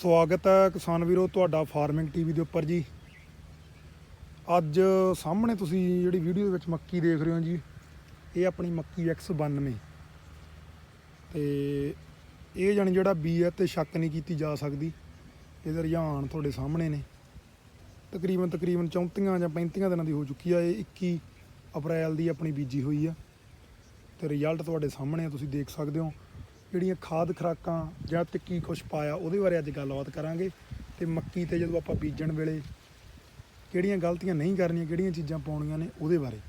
ਸਵਾਗਤ ਹੈ ਕਿਸਾਨ ਵੀਰੋ ਤੁਹਾਡਾ ਫਾਰਮਿੰਗ ਟੀਵੀ ਦੇ ਉੱਪਰ ਜੀ। ਅੱਜ ਸਾਹਮਣੇ ਤੁਸੀਂ ਜਿਹੜੀ ਵੀਡੀਓ ਦੇ ਵਿੱਚ ਮੱਕੀ ਦੇਖ ਰਹੇ ਹੋ ਜੀ, ਇਹ ਆਪਣੀ ਮੱਕੀ X92 ਤੇ ਇਹ ਜਾਣੀ ਜਿਹੜਾ ਬੀ ਹੈ ਤੇ ਸ਼ੱਕ ਨਹੀਂ ਕੀਤੀ ਜਾ ਸਕਦੀ। ਇਹਦੇ ਰੁਝਾਨ ਤੁਹਾਡੇ ਸਾਹਮਣੇ ਨੇ। ਤਕਰੀਬਨ ਤਕਰੀਬਨ 34 ਜਾਂ 35 ਦਿਨਾਂ ਦੀ ਹੋ ਚੁੱਕੀ ਆ, ਇਹ 21 ਅਪ੍ਰੈਲ ਦੀ ਆਪਣੀ ਬੀਜੀ ਹੋਈ ਆ। ਤੇ ਰਿਜ਼ਲਟ ਤੁਹਾਡੇ ਸਾਹਮਣੇ ਆ, ਤੁਸੀਂ ਦੇਖ ਸਕਦੇ ਹੋ। ਜਿਹੜੀਆਂ ਖਾਦ ਖਰਾਕਾਂ ਜਾਂ ਤਿੱਕੀ ਕੁਛ ਪਾਇਆ, ਉਹਦੇ ਬਾਰੇ ਅੱਜ ਗੱਲਬਾਤ ਕਰਾਂਗੇ ਤੇ ਮੱਕੀ ਤੇ ਜਦੋਂ ਆਪਾਂ ਬੀਜਣ ਵੇਲੇ ਕਿਹੜੀਆਂ ਗਲਤੀਆਂ ਨਹੀਂ ਕਰਨੀਆਂ, ਕਿਹੜੀਆਂ ਚੀਜ਼ਾਂ ਪਾਉਣੀਆਂ ਨੇ ਉਹਦੇ ਬਾਰੇ।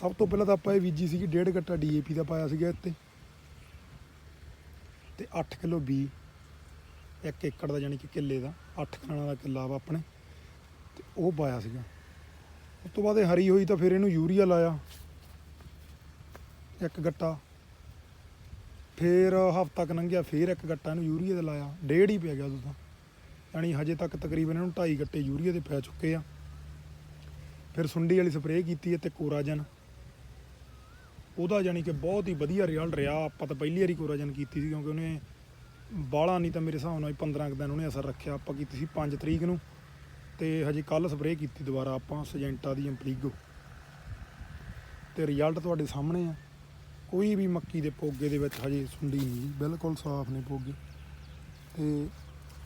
ਸਭ ਤੋਂ ਪਹਿਲਾਂ ਤਾਂ ਆਪਾਂ ਇਹ ਬੀਜੀ ਸੀਗੀ, ਡੇਢ ਗੱਟਾ ਡੀਏਪੀ ਦਾ ਪਾਇਆ ਸੀਗਾ ਇੱਥੇ। ਤੇ 8 ਕਿਲੋ ਬੀ, ਇੱਕ ਏਕੜ ਦਾ ਯਾਨੀ ਕਿ ਕਿੱਲੇ ਦਾ 8 ਖਾਣਾ ਦਾ ਕਿੱਲਾ ਵਾ ਆਪਣੇ, ਤੇ ਉਹ ਪਾਇਆ ਸੀਗਾ। ਉਸ ਤੋਂ ਬਾਅਦ ਇਹ ਹਰੀ ਹੋਈ ਤਾਂ ਫਿਰ ਇਹਨੂੰ ਯੂਰੀਆ ਲਾਇਆ, ਇੱਕ ਗੱਟਾ। ਫਿਰ ਹਫ਼ਤਾ ਕੁ ਲੰਘਿਆ, ਫਿਰ ਇੱਕ ਗੱਟਾ ਇਹਨੂੰ ਯੂਰੀਆ ਦੇ ਲਾਇਆ। ਡੇਢ ਹੀ ਪੈ ਗਿਆ ਉਦੋਂ ਤਾਂ। ਯਾਨੀ ਹਜੇ ਤੱਕ ਤਕਰੀਬਨ ਇਹਨੂੰ 2.5 ਗੱਟੇ ਯੂਰੀਆ ਦੇ ਪੈ ਚੁੱਕੇ ਆ। ਫਿਰ ਸੁੰਡੀ ਵਾਲੀ ਸਪਰੇਅ ਕੀਤੀ ਹੈ ਤੇ ਕੋਰਾਜਨ। ਉਹਦਾ ਯਾਨੀ ਕਿ ਬਹੁਤ ਹੀ ਵਧੀਆ ਰਿਜ਼ਲਟ ਰਿਹਾ। ਆਪਾਂ ਤਾਂ ਪਹਿਲੀ ਵਾਰੀ ਕੋਰਾਜਨ ਕੀਤੀ ਸੀ ਕਿਉਂਕਿ ਉਹਨੇ ਬਾਹਲਾ ਨਹੀਂ ਤਾਂ ਮੇਰੇ ਹਿਸਾਬ ਨਾਲ 15 ਕੁ ਦਿਨ ਉਹਨੇ ਅਸਰ ਰੱਖਿਆ। ਆਪਾਂ ਕੀਤੀ ਸੀ 5 ਤਰੀਕ ਨੂੰ ਤੇ ਹਜੇ ਕੱਲ ਸਪਰੇਅ ਕੀਤੀ ਦੁਬਾਰਾ ਆਪਾਂ ਸਜੈਂਟਾ ਦੀ ਇੰਪਲੀਗੋ ਤੇ ਰਿਜ਼ਲਟ ਤੁਹਾਡੇ ਸਾਹਮਣੇ ਆ। ਕੋਈ ਵੀ ਮੱਕੀ ਦੇ ਪੋਗੇ ਦੇ ਵਿੱਚ ਹਜੇ ਸੁੰਡੀ ਨਹੀਂ ਜੀ, ਬਿਲਕੁਲ ਸਾਫ਼ ਨੇ ਪੋਗੇ। ਤੇ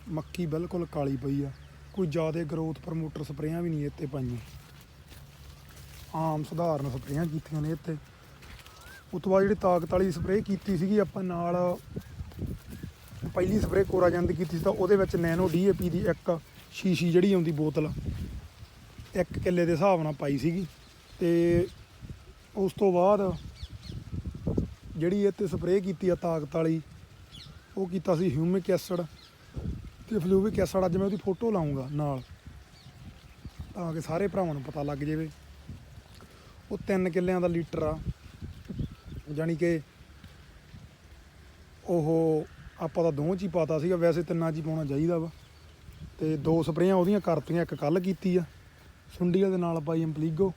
ਮੱਕੀ ਬਿਲਕੁਲ ਕਾਲੀ ਪਈ ਆ, ਕੋਈ ਜ਼ਿਆਦਾ ਗਰੋਥ ਪ੍ਰਮੋਟਰ ਸਪਰੇਆਂ ਵੀ ਨਹੀਂ ਇੱਥੇ ਪਾਈਆਂ। ਆਮ ਸਧਾਰਨ ਸਪਰੇਆਂ ਕੀਤੀਆਂ ਨੇ ਇੱਥੇ। ਉਸ ਤੋਂ ਬਾਅਦ ਜਿਹੜੀ ਤਾਕਤ ਵਾਲੀ ਸਪਰੇਅ ਕੀਤੀ ਸੀਗੀ, ਆਪਾਂ ਨਾਲ ਪਹਿਲੀ ਸਪਰੇਅ ਕੋਰਾਜਨ ਦੀ ਕੀਤੀ ਸੀ, ਤਾਂ ਉਹਦੇ ਵਿੱਚ ਨੈਨੋ ਡੀਏਪੀ ਦੀ ਇੱਕ ਸ਼ੀਸ਼ੀ ਜਿਹੜੀ ਆਉਂਦੀ ਬੋਤਲ, ਇੱਕ ਕਿੱਲੇ ਦੇ ਹਿਸਾਬ ਨਾਲ ਪਾਈ ਸੀਗੀ। ਤੇ ਉਸ ਤੋਂ ਬਾਅਦ ਜਿਹੜੀ ਇਹ ਤੇ ਸਪਰੇਅ ਕੀਤੀ ਆ ਤਾਕਤ ਵਾਲੀ, ਉਹ ਕੀਤਾ ਸੀ ਹਿਊਮਿਕ ਐਸਿਡ ਤੇ ਫਲੂਵਿਕ ਐਸਿਡ ਅੱਜ ਮੈਂ ਉਹਦੀ ਫੋਟੋ ਲਾਉਂਗਾ ਨਾਲ, ਤਾਂ ਕਿ ਸਾਰੇ ਭਰਾਵਾਂ ਨੂੰ ਪਤਾ ਲੱਗ ਜਾਵੇ। ਉਹ 3 ਕਿੱਲਿਆਂ ਦਾ ਲੀਟਰ ਆ, ਜਾਣੀ ਕਿ ਉਹ ਆਪਾਂ ਤਾਂ ਦੋਵਾਂ ਚ ਹੀ ਪਾਤਾ ਸੀਗਾ, ਵੈਸੇ ਤਿੰਨਾਂ ਚ ਹੀ ਪਾਉਣਾ ਚਾਹੀਦਾ ਵਾ। ਤੇ ਦੋ ਸਪਰੇਆਂ ਉਹਦੀਆਂ ਕਰਤੀਆਂ, ਇੱਕ ਕੱਲ ਕੀਤੀ ਆ, ਸੁੰਡੀਆਂ ਦੇ ਨਾਲ ਪਾਈ ਇੰਪਲੀਗੋ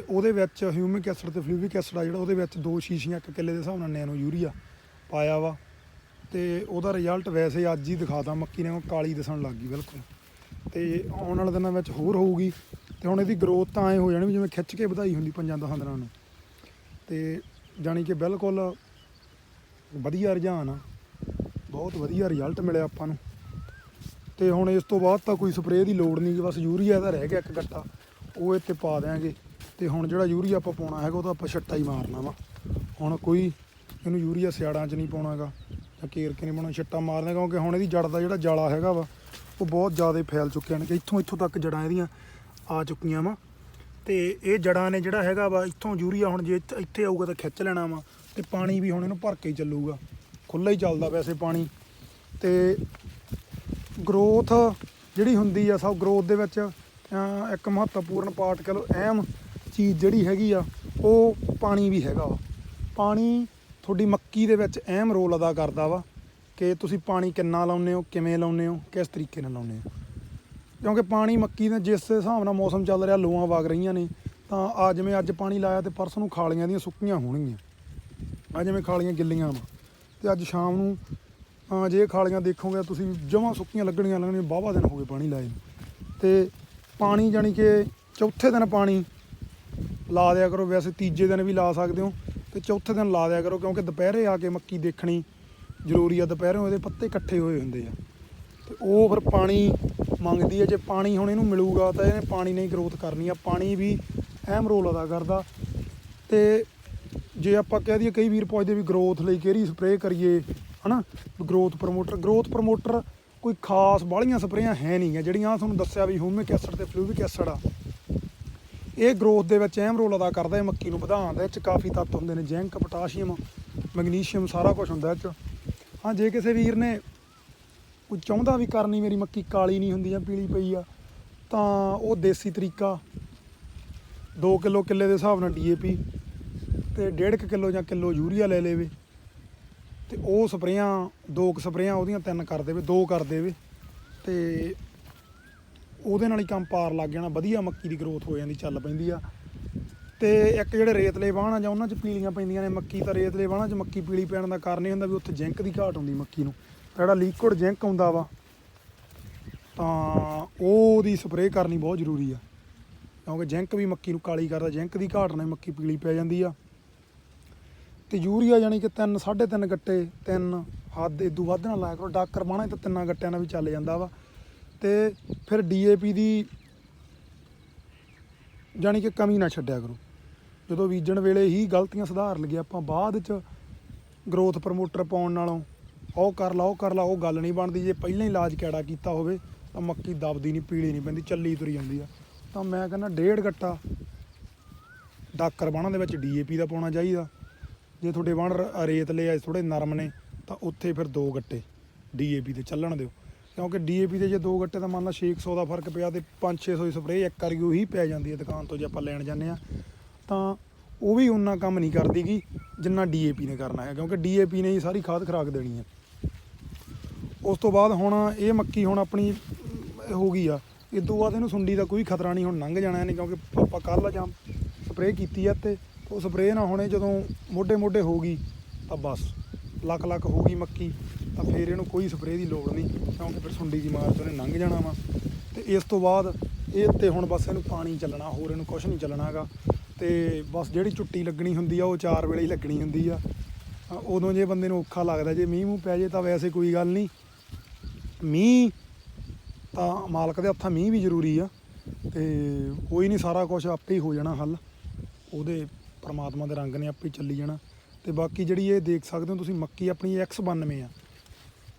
ਤੇ ਉਹਦੇ ਵਿੱਚ ਹਿਊਮਿਕ ਐਸਿਡ ਤੇ ਫਲੂਵਿਕ ਐਸਿਡ ਆ ਜਿਹੜਾ, ਉਹਦੇ ਵਿੱਚ ਦੋ ਸ਼ੀਸ਼ੀਆਂ, ਇੱਕ ਕਿੱਲੇ ਦੇ ਹਿਸਾਬ ਨਾਲ ਨੈਨੋ ਯੂਰੀਆ ਪਾਇਆ ਵਾ। ਤੇ ਉਹਦਾ ਰਿਜ਼ਲਟ ਵੈਸੇ ਅੱਜ ਹੀ ਦਿਖਾਤਾ, ਮੱਕੀ ਨੇ ਉਹ ਕਾਲੀ ਦਿਸਣ ਲੱਗ ਗਈ, ਬਿਲਕੁਲ। ਤੇ ਆਉਣ ਵਾਲੇ ਦਿਨਾਂ ਵਿੱਚ ਹੋਰ ਹੋਊਗੀ, ਤੇ ਹੁਣ ਇਹਦੀ ਗਰੋਥ ਤਾਂ ਐ ਹੋ ਜਾਣੀ ਵੀ ਜਿਵੇਂ ਖਿੱਚ ਕੇ ਵਧਾਈ ਹੁੰਦੀ ਪੰਜਾਂ ਦਸਾਂ ਦਿਨਾਂ ਨੂੰ। ਤੇ ਜਾਣੀ ਕਿ ਬਿਲਕੁਲ ਵਧੀਆ ਰੁਝਾਨ ਆ। ਬਹੁਤ ਵਧੀਆ ਰਿਜ਼ਲਟ ਮਿਲਿਆ ਆਪਾਂ ਨੂੰ। ਤੇ ਹੁਣ ਇਸ ਤੋਂ ਬਾਅਦ ਤਾਂ ਕੋਈ ਸਪਰੇਅ ਦੀ ਲੋੜ ਨਹੀਂ ਬਸ ਯੂਰੀਆ ਦਾ ਰਹਿ ਗਿਆ ਇੱਕ ਗੱਟਾ, ਉਹ ਇੱਥੇ ਪਾ ਦਿਆਂਗੇ। ਤੇ ਹੁਣ ਜਿਹੜਾ ਯੂਰੀਆ ਆਪਾਂ ਪਾਉਣਾ ਹੈਗਾ, ਉਹ ਤਾਂ ਆਪਾਂ ਛੱਟਾ ਹੀ ਮਾਰਨਾ ਵਾ। ਹੁਣ ਕੋਈ ਇਹਨੂੰ ਯੂਰੀਆ ਸਿਆੜਾਂ 'ਚ ਨਹੀਂ ਪਾਉਣਾਗਾ ਜਾਂ ਕੇਰ ਕੇ ਨਹੀਂ ਪਾਉਣਾ, ਛੱਟਾ ਮਾਰਨਾ ਕਿਉਂਕਿ ਹੁਣ ਇਹਦੀ ਜੜ ਦਾ ਜਿਹੜਾ ਜਾਲਾ ਹੈਗਾ ਵਾ, ਉਹ ਬਹੁਤ ਜ਼ਿਆਦਾ ਫੈਲ ਚੁੱਕਿਆ ਨੇ ਕਿ ਇੱਥੋਂ ਇੱਥੋਂ ਤੱਕ ਜੜਾਂ ਇਹਦੀਆਂ ਆ ਚੁੱਕੀਆਂ ਵਾ। ਤੇ ਇਹ ਜੜਾਂ ਨੇ ਜਿਹੜਾ ਹੈਗਾ ਵਾ, ਇੱਥੋਂ ਯੂਰੀਆ ਹੁਣ ਜੇ ਇੱਥੇ- ਆਊਗਾ ਤਾਂ ਖਿੱਚ ਲੈਣਾ ਵਾ, ਤੇ ਪਾਣੀ ਵੀ ਹੁਣ ਇਹਨੂੰ ਭਰ ਕੇ ਹੀ ਚੱਲੂਗਾ। ਖੁੱਲਾ ਹੀ ਚੱਲਦਾ ਵੈਸੇ ਪਾਣੀ। ਤੇ ਗਰੋਥ ਜਿਹੜੀ ਹੁੰਦੀ ਆ, ਸਭ ਗਰੋਥ ਦੇ ਵਿੱਚ ਇੱਕ ਮਹੱਤਵਪੂਰਨ ਪਾਰਟ ਕਹ ਲਓ ਅਹਿਮ ਚੀਜ਼ ਜਿਹੜੀ ਹੈਗੀ ਆ, ਉਹ ਪਾਣੀ ਵੀ ਹੈਗਾ ਵਾ। ਪਾਣੀ ਤੁਹਾਡੀ ਮੱਕੀ ਦੇ ਵਿੱਚ ਅਹਿਮ ਰੋਲ ਅਦਾ ਕਰਦਾ ਵਾ ਕਿ ਤੁਸੀਂ ਪਾਣੀ ਕਿੰਨਾ ਲਾਉਂਦੇ ਹੋ, ਕਿਵੇਂ ਲਾਉਂਦੇ ਹੋ, ਕਿਸ ਤਰੀਕੇ ਨਾਲ ਲਾਉਂਦੇ ਹੋ। ਕਿਉਂਕਿ ਪਾਣੀ ਮੱਕੀ ਦਾ ਜਿਸ ਹਿਸਾਬ ਨਾਲ ਮੌਸਮ ਚੱਲ ਰਿਹਾ ਲੋਆਂ ਵਗ ਰਹੀਆਂ ਨੇ, ਤਾਂ ਆ ਜਿਵੇਂ ਅੱਜ ਪਾਣੀ ਲਾਇਆ ਤੇ ਪਰਸੋਂ ਨੂੰ ਖਾਲੀਆਂ ਦੀਆਂ ਸੁੱਕੀਆਂ ਹੋਣਗੀਆਂ। ਆ ਜਿਵੇਂ ਖਾਲੀਆਂ ਗਿੱਲੀਆਂ ਵਾ। ਤੇ ਅੱਜ ਸ਼ਾਮ ਨੂੰ ਜੇ ਖਾਲੀਆਂ ਦੇਖੋਗੇ, ਤੁਸੀਂ ਜਮਾਂ ਸੁੱਕੀਆਂ ਲੱਗਣੀਆਂ ਲੱਗਣੀਆਂ ਬਾਵਾ ਦਿਨ ਹੋ ਗਏ ਪਾਣੀ ਲਾਏ ਨੂੰ। ਤੇ ਪਾਣੀ ਜਾਣੀ ਕਿ ਚੌਥੇ ਦਿਨ ਪਾਣੀ ਲਾ ਦਿਆ ਕਰੋ, ਵੈਸੇ ਤੀਜੇ ਦਿਨ ਵੀ ਲਾ ਸਕਦੇ ਹੋ ਤੇ ਚੌਥੇ ਦਿਨ ਲਾ ਦਿਆ ਕਰੋ, ਕਿਉਂਕਿ ਦੁਪਹਿਰੇ ਆ ਕੇ ਮੱਕੀ ਦੇਖਣੀ ਜ਼ਰੂਰੀ ਆ, ਦੁਪਹਿਰੇ ਇਹਦੇ ਪੱਤੇ ਇਕੱਠੇ ਹੋਏ ਹੁੰਦੇ ਆ। ਤੇ ਉਹ ਫਿਰ ਪਾਣੀ ਮੰਗਦੀ ਹੈ ਜੇ ਪਾਣੀ ਹੁਣ ਇਹਨੂੰ ਮਿਲੂਗਾ ਤਾਂ ਇਹਨੇ ਪਾਣੀ ਨਹੀਂ ਗਰੋਥ ਕਰਨੀ ਆ, ਪਾਣੀ ਵੀ ਅਹਿਮ ਰੋਲ ਅਦਾ ਕਰਦਾ। ਤੇ ਜੇ ਆਪਾਂ ਕਹਿ ਦਈਏ ਕਈ ਵੀਰ ਪੁੱਛਦੇ ਵੀ ਗਰੋਥ ਲਈ ਕਿਹੜੀ ਸਪਰੇਅ ਕਰੀਏ, ਹਨਾ? ਗਰੋਥ ਪ੍ਰਮੋਟਰ ਗਰੋਥ ਪ੍ਰਮੋਟਰ ਕੋਈ ਖਾਸ ਬਾਹਲੀਆਂ ਸਪਰੇਆਂ ਹੈ ਨਹੀਂ ਗੇ ਜਿਹੜੀਆਂ ਤੁਹਾਨੂੰ ਦੱਸਿਆ ਵੀ ਹਿਊਮਿਕ ਐਸਿਡ ਤੇ ਫਲੂਵਿਕ ਐਸਿਡ ਆ। ਇਹ ਗਰੋਥ ਦੇ ਵਿੱਚ ਅਹਿਮ ਰੋਲ ਅਦਾ ਕਰਦਾ ਹੈ ਮੱਕੀ ਨੂੰ ਵਧਾਉਣ ਦੇ ਵਿੱਚ। ਕਾਫੀ ਤੱਤ ਹੁੰਦੇ ਨੇ, ਜ਼ਿੰਕ, ਪੋਟਾਸ਼ੀਅਮ, ਮੈਗਨੀਸ਼ੀਅਮ, ਸਾਰਾ ਕੁਝ ਹੁੰਦਾ ਇਹ 'ਚ। ਹਾਂ, ਜੇ ਕਿਸੇ ਵੀਰ ਨੇ ਕੋਈ ਚਾਹੁੰਦਾ ਵੀ ਕਰਨੀ ਮੇਰੀ ਮੱਕੀ ਕਾਲੀ ਨਹੀਂ ਹੁੰਦੀ ਜਾਂ ਪੀਲੀ ਪਈ ਆ, ਤਾਂ ਉਹ ਦੇਸੀ ਤਰੀਕਾ 2 ਕਿਲੋ ਕਿੱਲੇ ਦੇ ਹਿਸਾਬ ਨਾਲ ਡੀਏਪੀ ਤੇ 1.5 ਕਿਲੋ ਜਾਂ ਕਿਲੋ ਯੂਰੀਆ ਲੈ ਲੇਵੇ ਤੇ ਉਹ ਸਪਰੇਆਂ, ਦੋ ਕੁ ਸਪਰੇਆਂ ਉਹਦੀਆਂ ਤਿੰਨ ਕਰ ਦੇਵੇ, ਦੋ ਕਰ ਦੇਵੇ ਤੇ ਉਹਦੇ ਨਾਲ ਹੀ ਕੰਮ ਪਾਰ ਲੱਗ ਜਾਣਾ, ਵਧੀਆ ਮੱਕੀ ਦੀ ਗਰੋਥ ਹੋ ਜਾਂਦੀ, ਚੱਲ ਪੈਂਦੀ ਆ। ਤੇ ਇੱਕ ਜਿਹੜੇ ਰੇਤਲੇ ਵਾਹਣ ਆ ਜਾਂ ਉਹਨਾਂ 'ਚ ਪੀਲੀਆਂ ਪੈਂਦੀਆਂ ਨੇ, ਮੱਕੀ ਤਾਂ ਰੇਤਲੇ ਵਾਹਣਾਂ 'ਚ ਮੱਕੀ ਪੀਲੀ ਪੈਣ ਦਾ ਕਾਰਨ ਇਹ ਹੁੰਦਾ ਵੀ ਉੱਥੇ ਜ਼ਿੰਕ ਦੀ ਘਾਟ ਹੁੰਦੀ ਮੱਕੀ ਨੂੰ। ਜਿਹੜਾ ਲਿਕੁਇਡ ਜ਼ਿੰਕ ਆਉਂਦਾ ਵਾ, ਤਾਂ ਉਹਦੀ ਸਪਰੇਅ ਕਰਨੀ ਬਹੁਤ ਜ਼ਰੂਰੀ ਆ। ਕਿਉਂਕਿ ਜਿੰਕ ਵੀ ਮੱਕੀ ਨੂੰ ਕਾਲੀ ਕਰਦਾ, ਜਿੰਕ ਦੀ ਘਾਟ ਨਾਲ ਮੱਕੀ ਪੀਲੀ ਪੈ ਜਾਂਦੀ ਆ। ਤੇ ਯੂਰੀਆ ਯਾਨੀ ਕਿ 3 3.5 ਗੱਟੇ 3 ਹੱਦ ਇਦੋਂ ਵੱਧ ਨਾ ਲਾਇਆ ਕਰੋ, ਡਾਕਰ ਬਾਣਾ ਤਾਂ ਤਿੰਨਾਂ ਗੱਟਿਆਂ ਨਾਲ ਵੀ ਚੱਲ ਜਾਂਦਾ ਵਾ। ਤੇ ਫਿਰ ਡੀਏਪੀ ਦੀ ਯਾਨੀ ਕਿ ਕਮੀ ਨਾ ਛੱਡਿਆ ਕਰੋ। ਜਦੋਂ ਬੀਜਣ ਵੇਲੇ ਹੀ ਗਲਤੀਆਂ ਸੁਧਾਰ ਲਈਏ ਆਪਾਂ ਬਾਅਦ ਚ ਗਰੋਥ ਪ੍ਰਮੋਟਰ ਪਾਉਣ ਨਾਲੋਂ ਉਹ ਕਰ ਲਾ, ਉਹ ਕਰ ਲਾ, ਉਹ ਗੱਲ ਨਹੀਂ ਬਣਦੀ। ਜੇ ਪਹਿਲਾਂ ਹੀ ਇਲਾਜ ਕਿਹੜਾ ਕੀਤਾ ਹੋਵੇ, ਤਾਂ ਮੱਕੀ ਦਬਦੀ ਨਹੀਂ, ਪੀਲੀ ਨਹੀਂ ਪੈਂਦੀ, ਚੱਲੀ ਤੁਰੀ ਜਾਂਦੀ ਆ। ਤਾਂ ਮੈਂ ਕਹਿੰਦਾ ਡੇਢ ਗੱਟਾ ਡਾਕਰ ਬਾਣਾ ਦੇ ਵਿੱਚ ਡੀਏਪੀ ਦਾ ਪਾਉਣਾ ਚਾਹੀਦਾ। ਜੇ ਤੁਹਾਡੇ ਵਣ ਰ- ਰੇਤਲੇ ਆ ਥੋੜੇ ਨਰਮ ਨੇ, ਤਾਂ ਉੱਥੇ ਫਿਰ ਦੋ ਗੱਟੇ ਡੀਏਪੀ ਤੇ ਚੱਲਣ ਦਿਓ। ਕਿਉਂਕਿ ਡੀਏਪੀ ਦੇ ਜੇ ਦੋ ਗੱਟੇ ਤਾਂ ਮੰਨ ਲਾ 600 ਦਾ ਫ਼ਰਕ ਪਿਆ ਤੇ 5-600 ਦੀ ਸਪਰੇਅ ਇੱਕ ਵਾਰੀ ਉਹੀ ਪੈ ਜਾਂਦੀ ਹੈ ਦੁਕਾਨ ਤੋਂ ਜੇ ਆਪਾਂ ਲੈਣ ਜਾਂਦੇ ਆ ਤਾਂ ਉਹ ਵੀ ਉਨਾ ਕੰਮ ਨਹੀਂ ਕਰਦੀ ਗੀ ਜਿੰਨਾ ਡੀਏਪੀ ਨੇ ਕਰਨਾ ਹੈ, ਕਿਉਂਕਿ ਡੀਏਪੀ ਨੇ ਹੀ ਸਾਰੀ ਖਾਦ ਖਰਾਕ ਦੇਣੀ ਹੈ। ਉਸ ਤੋਂ ਬਾਅਦ ਹੁਣ ਇਹ ਮੱਕੀ ਹੁਣ ਆਪਣੀ ਹੋ ਗਈ ਆ। ਇਸ ਤੋਂ ਬਾਅਦ ਇਹਨੂੰ ਸੁੰਡੀ ਦਾ ਕੋਈ ਖਤਰਾ ਨਹੀਂ, ਹੁਣ ਲੰਘ ਜਾਣਾ ਇਹਨੇ ਕਿਉਂਕਿ ਆਪਾਂ ਕੱਲ੍ਹ ਜਾਂ ਸਪਰੇਅ ਕੀਤੀ ਆ ਤੇ ਉਹ ਸਪਰੇਅ ਨਾ ਹੁਣੇ ਜਦੋਂ ਮੋਢੇ ਮੋਢੇ ਹੋ ਗਈ ਤਾਂ ਬਸ ਲੱਕ ਲੱਕ ਹੋ ਗਈ ਮੱਕੀ। ਤਾਂ ਫਿਰ ਇਹਨੂੰ ਕੋਈ ਸਪਰੇਅ ਦੀ ਲੋੜ ਨਹੀਂ, ਕਿਉਂਕਿ ਫਿਰ ਸੁੰਡੀ ਦੀ ਮਾਰ ਤੋਂ ਇਹਨੇ ਲੰਘ ਜਾਣਾ ਵਾ। ਤੇ ਇਸ ਤੋਂ ਬਾਅਦ ਇਹ ਤੇ ਹੁਣ ਬਸ ਇਹਨੂੰ ਪਾਣੀ ਚੱਲਣਾ, ਹੋਰ ਇਹਨੂੰ ਕੁਝ ਨਹੀਂ ਚੱਲਣਾਗਾ ਤੇ ਬਸ ਜਿਹੜੀ ਚੁੱਟੀ ਲੱਗਣੀ ਹੁੰਦੀ ਆ, ਉਹ ਚਾਰ ਵੇਲੇ ਹੀ ਲੱਗਣੀ ਹੁੰਦੀ ਆ। ਉਦੋਂ ਜੇ ਬੰਦੇ ਨੂੰ ਔਖਾ ਲੱਗਦਾ, ਜੇ ਮੀਂਹ ਮੂੰਹ ਪੈ ਜੇ ਤਾਂ ਵੈਸੇ ਕੋਈ ਗੱਲ ਨਹੀਂ। ਮੀਂਹ ਤਾਂ ਮਾਲਕ ਦੇ ਹੱਥਾਂ ਮੀਂਹ ਵੀ ਜ਼ਰੂਰੀ ਆ, ਤੇ ਕੋਈ ਨਹੀਂ ਸਾਰਾ ਕੁਝ ਆਪੇ ਹੀ ਹੋ ਜਾਣਾ ਹੱਲ। ਉਹਦੇ ਪਰਮਾਤਮਾ ਦੇ ਰੰਗ ਨੇ ਆਪੇ ਹੀ ਚੱਲੀ ਜਾਣਾ। ਤੇ ਬਾਕੀ ਜਿਹੜੀ ਇਹ ਦੇਖ ਸਕਦੇ ਹੋ ਤੁਸੀਂ, ਮੱਕੀ ਆਪਣੀ X92 ਆ।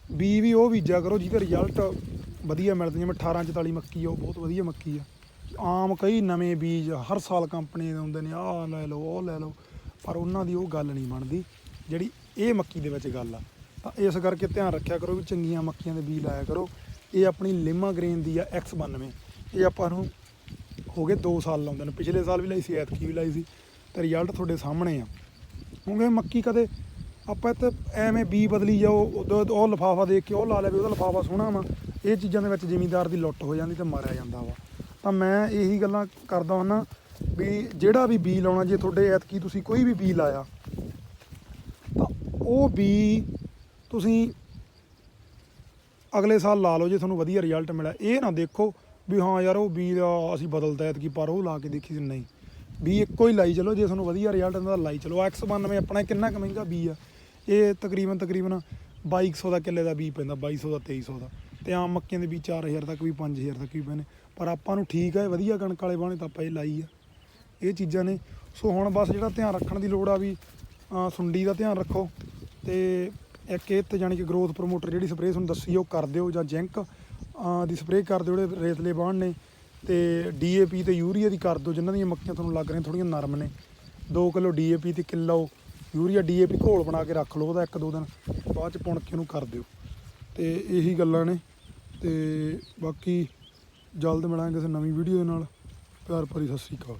ਬੀ ਵੀ ਉਹ ਬੀਜਿਆ ਕਰੋ, ਜਿਹਦੇ ਰਿਜ਼ਲਟ ਵਧੀਆ ਮਿਲਦੇ ਜਿਵੇਂ 1844 ਮੱਕੀ ਆ, ਉਹ ਬਹੁਤ ਵਧੀਆ ਮੱਕੀ ਆ। ਆਮ ਕਈ ਨਵੇਂ ਬੀਜ ਹਰ ਸਾਲ ਕੰਪਨੀ ਦੇ ਹੁੰਦੇ ਨੇ, ਆਹ ਲੈ ਲਓ, ਉਹ ਲੈ ਲਓ, ਪਰ ਉਹਨਾਂ ਦੀ ਉਹ ਗੱਲ ਨਹੀਂ ਬਣਦੀ। ਜਿਹੜੀ ਇਹ ਮੱਕੀ ਦੇ ਵਿੱਚ ਗੱਲ ਆ, ਤਾਂ ਇਸ ਕਰਕੇ ਧਿਆਨ ਰੱਖਿਆ ਕਰੋ ਵੀ ਚੰਗੀਆਂ ਮੱਕੀਆਂ ਦੇ ਬੀਜ ਲਾਇਆ ਕਰੋ। ਇਹ ਆਪਣੀ ਲਿਮਾ ਗ੍ਰੇਨ ਦੀ ਆ X92 ਇਹ ਆਪਾਂ ਨੂੰ ਹੋ ਗਏ 2 ਸਾਲ ਲਾਉਂਦੇ ਨੇ। ਪਿਛਲੇ ਸਾਲ ਵੀ ਲਾਈ ਸੀ, ਐਤਕੀ ਵੀ ਲਾਈ ਸੀ, ਤੇ ਰਿਜ਼ਲਟ ਤੁਹਾਡੇ ਸਾਹਮਣੇ ਆ। ਕਿਉਂਕਿ ਮੱਕੀ ਕਦੇ ਆਪਾਂ ਤੇ ਐਵੇਂ ਬੀ ਬਦਲੀ ਜਾਓ, ਉਦੋਂ ਉਹ ਲਫਾਫਾ ਦੇਖ ਕੇ ਉਹ ਲਾ ਲਿਆ ਵੀ ਉਹਦਾ ਲਫਾਫਾ ਸੋਹਣਾ ਵਾ। ਇਹ ਚੀਜ਼ਾਂ ਦੇ ਵਿੱਚ ਜ਼ਿਮੀਂਦਾਰ ਦੀ ਲੁੱਟ ਹੋ ਜਾਂਦੀ ਤੇ ਮਾਰਿਆ ਜਾਂਦਾ ਵਾ। ਤਾਂ ਮੈਂ ਇਹੀ ਗੱਲਾਂ ਕਰਦਾ ਹੁੰਦਾ ਵੀ ਜਿਹੜਾ ਵੀ ਬੀ ਲਾਉਣਾ, ਜੇ ਤੁਹਾਡੇ ਐਤਕੀ ਤੁਸੀਂ ਕੋਈ ਵੀ ਬੀ ਲਾਇਆ, ਤਾਂ ਉਹ ਬੀ ਤੁਸੀਂ ਅਗਲੇ ਸਾਲ ਲਾ ਲਓ ਜੇ ਤੁਹਾਨੂੰ ਵਧੀਆ ਰਿਜ਼ਲਟ ਮਿਲਿਆ। ਇਹ ਨਾ ਦੇਖੋ ਵੀ ਹਾਂ ਯਾਰ ਉਹ ਬੀ ਦਾ ਅਸੀਂ ਬਦਲਦਾ ਐਤਕੀ, ਪਰ ਉਹ ਲਾ ਕੇ ਦੇਖੀ ਸੀ ਨਹੀਂ। ਬੀ ਇੱਕੋ ਹੀ ਲਾਈ ਚਲੋ, ਜੇ ਤੁਹਾਨੂੰ ਵਧੀਆ ਰਿਜ਼ਲਟ ਆਉਂਦਾ ਲਾਈ ਚਲੋ। X92 ਆਪਣਾ ਕਿੰਨਾ ਕੁ ਮਹਿੰਗਾ ਬੀ ਆ। ਇਹ ਤਕਰੀਬਨ ਤਕਰੀਬਨ 2200 ਦਾ ਕਿੱਲੇ ਦਾ ਬੀ ਪੈਂਦਾ 2200 ਦਾ 2300 ਦਾ। ਤੇ ਆਮ ਮੱਕੀਆਂ ਦੇ ਬੀ 4000 ਤੱਕ ਵੀ 5000 ਤੱਕ ਵੀ ਪੈਂਦੇ। ਪਰ ਆਪਾਂ ਨੂੰ ਠੀਕ ਹੈ ਵਧੀਆ ਕਣਕ ਵਾਲੇ ਬਾਣੇ ਤਾਂ ਆਪਾਂ ਇਹ ਲਾਈ ਆ। ਇਹ ਚੀਜ਼ਾਂ ਨੇ। ਸੋ ਹੁਣ ਬਸ ਜਿਹੜਾ ਧਿਆਨ ਰੱਖਣ ਦੀ ਲੋੜ ਆ ਵੀ ਸੁੰਡੀ ਦਾ ਧਿਆਨ ਰੱਖੋ। ਤੇ ਇੱਕ ਇਹ ਤੇ ਜਾਣੀ ਕਿ ਗਰੋਥ ਪ੍ਰੋਮੋਟਰ ਜਿਹੜੀ ਸਪਰੇਅ ਤੁਹਾਨੂੰ ਦੱਸੀ ਉਹ ਕਰ ਦਿਓ ਜਾਂ ਜਿੰਕ ਦੀ ਸਪਰੇਅ ਕਰ ਦਿਓ ਜਿਹੜੇ ਰੇਤਲੇ ਬਾਣ ਨੇ। ਤੇ ਡੀਏਪੀ ਤੇ ਯੂਰੀਆ ਦੀ ਕਰ ਦਿਓ, ਜਿਨ੍ਹਾਂ ਦੀਆਂ ਮੱਕੀਆਂ ਤੁਹਾਨੂੰ ਲੱਗ ਰਹੀਆਂ ਥੋੜੀਆਂ ਨਰਮ ਨੇ। 2 ਕਿਲੋ ਡੀਏਪੀ ਤੇ ਕਿਲੋ ਯੂਰੀਆ ਡੀਏਪੀ ਘੋਲ ਬਣਾ ਕੇ ਰੱਖ ਲਓ ਉਹਦਾ ਇੱਕ ਦੋ ਦਿਨ, ਬਾਅਦ ਚ ਪੁਣ ਕੇ ਉਹਨੂੰ ਕਰ ਦਿਓ। ਤੇ ਇਹੀ ਗੱਲਾਂ ਨੇ। ਤੇ ਬਾਕੀ ਜਲਦ ਮਿਲਾਂਗੇ ਕਿਸੇ ਨਵੀਂ ਵੀਡੀਓ ਦੇ ਨਾਲ। ਪਿਆਰ ਭਰੀ ਸਤਿ ਸ੍ਰੀ ਅਕਾਲ।